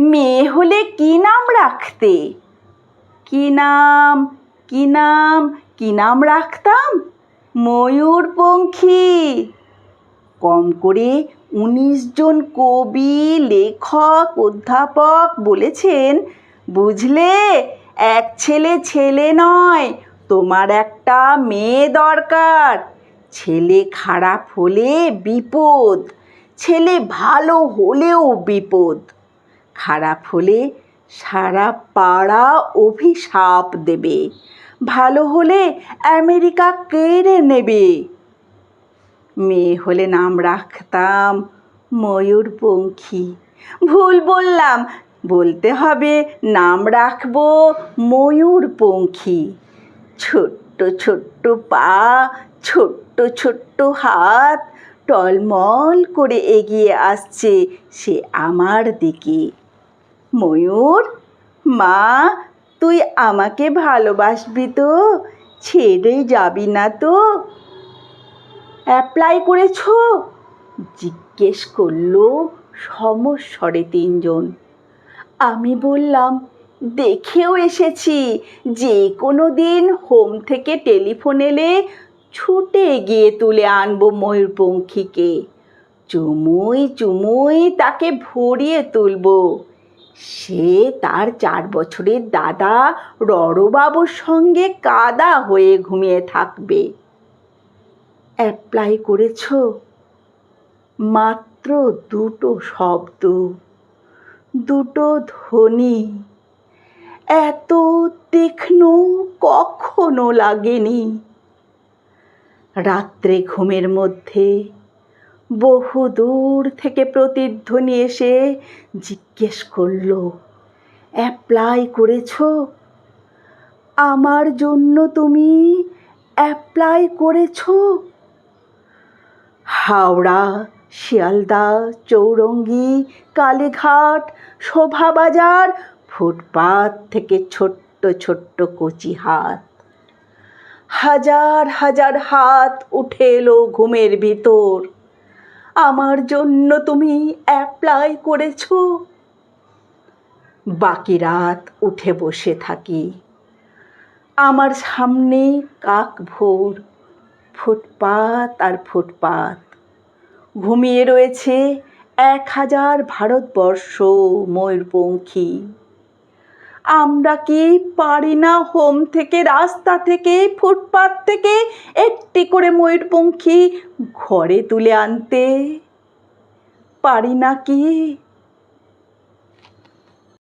মেয়ে হলে কি নাম রাখতে? কি নাম কি নাম কি নাম রাখতাম? ময়ূরপঙ্খী। কম করে উনিশ জন কবি, লেখক, অধ্যাপক বলেছেন, বুঝলে, এক ছেলে ছেলে নয়, তোমার একটা মেয়ে দরকার। ছেলে খারাপ হলে বিপদ, ছেলে ভালো হলেও বিপদ। খারাপ হলে সারা পাড়া অভিশাপ দেবে। ভালো হলে আমেরিকা কেড়ে নেবে। মেয়ে হলে নাম রাখতাম ময়ূরপঙ্খী। ভুল বললাম, বলতে হবে নাম রাখব ময়ূরপঙ্খী। ছোট্ট ছোট্ট পা, ছোট্ট ছোট্ট হাত, টলমল করে এগিয়ে আসছে সে আমার দিকে। ময়ূর? মা, তুই আমাকে ভালোবাসবি তো, ছেড়ে যাবি না তো। অ্যাপ্লাই করেছ? জিজ্ঞেস করল সমস্বরে তিনজন। আমি বললাম, দেখেও এসেছি, যে কোনো দিন হোম থেকে টেলিফোন এলে ছুটে গিয়ে তুলে আনব ময়ূরপঙ্খীকে। চুমুই চুমুই তাকে ভরিয়ে তুলবো। সে তার চার বছরের দাদা রড়বাবুর সঙ্গে কাদা হয়ে ঘুমিয়ে থাকবে। অ্যাপ্লাই করেছ? মাত্র দুটো শব্দ, দুটো ধ্বনি। এত তীক্ষ্ণ কখনো লাগেনি। রাত্রে ঘুমের মধ্যে বহু দূর থেকে প্রতিধ্বনি এসে জিজ্ঞেস করল, অ্যাপ্লাই করেছ? আমার জন্য তুমি অ্যাপ্লাই করেছ? হাওড়া, শিয়ালদা, চৌরঙ্গি, কালীঘাট, শোভাবাজার, ফুটপাত থেকে ছোট্ট ছোট্ট কচি হাত হাজার হাজার হাত উঠে এলো ঘুমের ভিতর। আমার জন্য তুমি অ্যাপ্লাই করেছ। বাকি রাত উঠে বসে থাকি। আমার সামনে কাক ভোর, ফুটপাত আর ফুটপাত। ঘুমিয়ে রয়েছে এক হাজার ভারতবর্ষ ময়ূরপঙ্খী। আমরা কি পারি না হোম থেকে, রাস্তা থেকে, ফুটপাত থেকে একটি করে ময়ূরপঙ্খী ঘরে তুলে আনতে? পারি না কি?